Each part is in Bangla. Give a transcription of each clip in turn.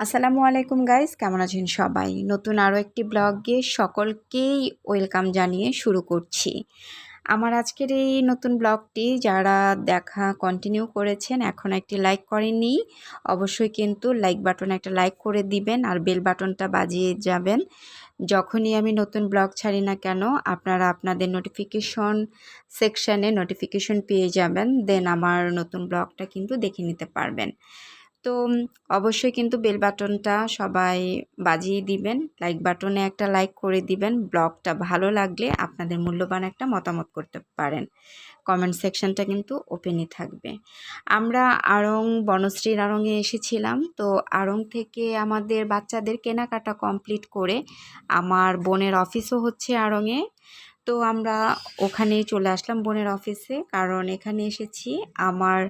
আসসালামু আলাইকুম গাইস, কেমন আছেন সবাই? নতুন আরও একটি ব্লগে সকলকেই ওয়েলকাম জানিয়ে শুরু করছি। আমার আজকের এই নতুন ব্লগটি যারা দেখা কন্টিনিউ করেছেন, এখন একটি লাইক করেননি, অবশ্যই কিন্তু লাইক বাটন একটা লাইক করে দিবেন আর বেল বাটনটা বাজিয়ে যাবেন। যখনই আমি নতুন ব্লগ ছাড়ি না কেন, আপনারা আপনাদের নোটিফিকেশন সেকশানে নোটিফিকেশন পেয়ে যাবেন দেন আমার নতুন ব্লগটা কিন্তু দেখে নিতে পারবেন। তো অবশ্যই কিন্তু বেল বাটনটা সবাই বাজিয়ে দিবেন। লাইক বাটনে একটা লাইক করে দিবেন। ব্লগটা ভালো লাগলে আপনাদের মূল্যবান একটা মতামত করতে পারেন। কমেন্ট সেকশনটা কিন্তু ওপেনই থাকবে। আমরা আড়ং বনশ্রীর আড়ংয়ে এসেছিলাম। তো আড়ং থেকে আমাদের বাচ্চাদের কেনাকাটা কমপ্লিট করে আমার বোনের অফিসও হচ্ছে আড়ংয়ে তো আমরা ওখানে চলে আসলাম বোনের অফিসে কারণ এখানে এসেছি আমার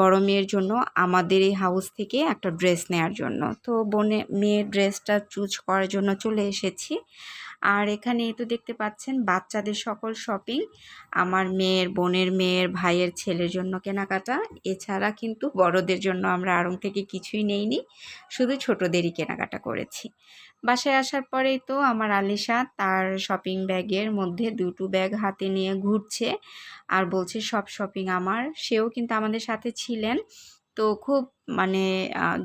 বড় মেয়ের জন্য, আমাদের এই হাউস থেকে একটা ড্রেস নেয়ার জন্য। তো বোনে, মেয়ের ড্রেসটা চুজ করার জন্য চলে এসেছি। আর এখানে তো দেখতে পাচ্ছেন বাচ্চাদের সকল শপিং আমার মেয়ের, বোনের মেয়ের, ভাইয়ের, ছেলের জন্য কেনাকাটা। এছাড়া কিন্তু বড়দের জন্য আমরা আড়ং থেকে কিছুই নেইনি, শুধু ছোটদেরই কেনাকাটা করেছি। বাসায় আসার পরেই তো আমার আলিশা তার শপিং ব্যাগের মধ্যে দুটো ব্যাগ হাতে নিয়ে ঘুরছে আর বলছে, সব শপিং আমার। সেও কিন্তু আমাদের সাথে ছিলেন। তো খুব মানে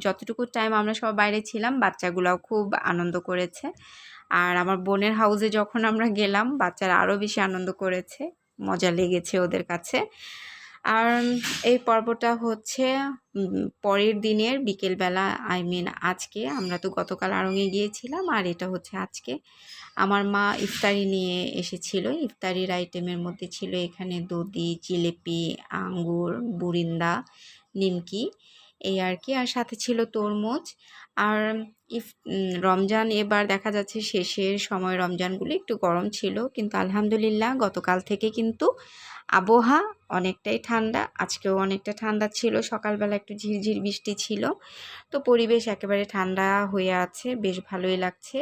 যতটুকু টাইম আমরা সব বাইরে ছিলাম, বাচ্চাগুলাও খুব আনন্দ করেছে। আর আমার বোনের হাউসে যখন আমরা গেলাম, বাচ্চারা আরও বেশি আনন্দ করেছে, মজা লেগেছে ওদের কাছে। আর এই পর্বটা হচ্ছে পরের দিনের বিকেলবেলা আই মিন আজকে। আমরা তো গতকাল আড়ঙে গিয়েছিলাম, আর এটা হচ্ছে আজকে। আমার মা ইফতারি নিয়ে এসেছিল। ইফতারির আইটেমের মধ্যে ছিল এখানে দধি, জিলেপি, আঙ্গুর, বুরিন্দা, নিমকি। এই আর কি। আর সাথে ছিল তরমুজ। আর ইফ রমজান এবার দেখা যাচ্ছে শেষের সময় রমজানগুলো একটু গরম ছিল। কিন্তু আলহামদুলিল্লাহ গতকাল থেকে কিন্তু আবহাওয়া অনেকটাই ঠান্ডা। আজকেও অনেকটা ঠান্ডা ছিল। সকালবেলা একটু ঝিরঝির বৃষ্টি ছিল। তো পরিবেশ একেবারে ঠান্ডা হয়ে আছে। বেশ ভালোই লাগছে।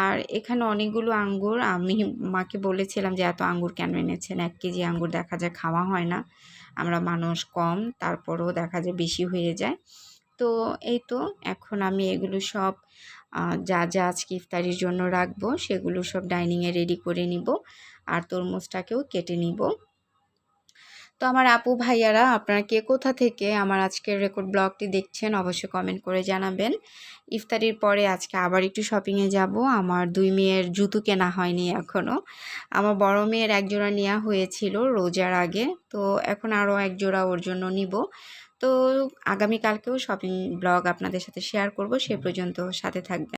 আর এখানে অনেকগুলো আঙ্গুর। আমি মাকে বলেছিলাম যে, এত আঙ্গুর কেন এনেছেন? এক কেজি আঙ্গুর দেখা যায় খাওয়া হয় না। আমরা মানুষ কম, তারপরেও দেখা যায় বেশি হয়ে যায়। তো এই তো, এখন আমি এগুলো সব যা যা আজকে ইফতারির জন্য রাখব, সেগুলো সব ডাইনিংয়ে রেডি করে নিব, আর তরমুজটাকেও কেটে নিব। তো আমার আপু ভাইয়ারা, আপনারা কে কোথা থেকে আমার আজকের রেকর্ড ব্লগটি দেখছেন অবশ্যই কমেন্ট করে জানাবেন। ইফতারির পরে আজকে আবার একটু শপিংয়ে যাব। আমার দুই মেয়ের জুতো কেনা হয়নি এখনও আমার বড় মেয়ের এক জোড়া নেওয়া হয়েছিল রোজার আগে, তো এখন আরও এক জোড়া ওর জন্য নিব। তো আগামীকালকেও শপিং ব্লগ আপনাদের সাথে শেয়ার করব, সে পর্যন্ত সাথে থাকবেন।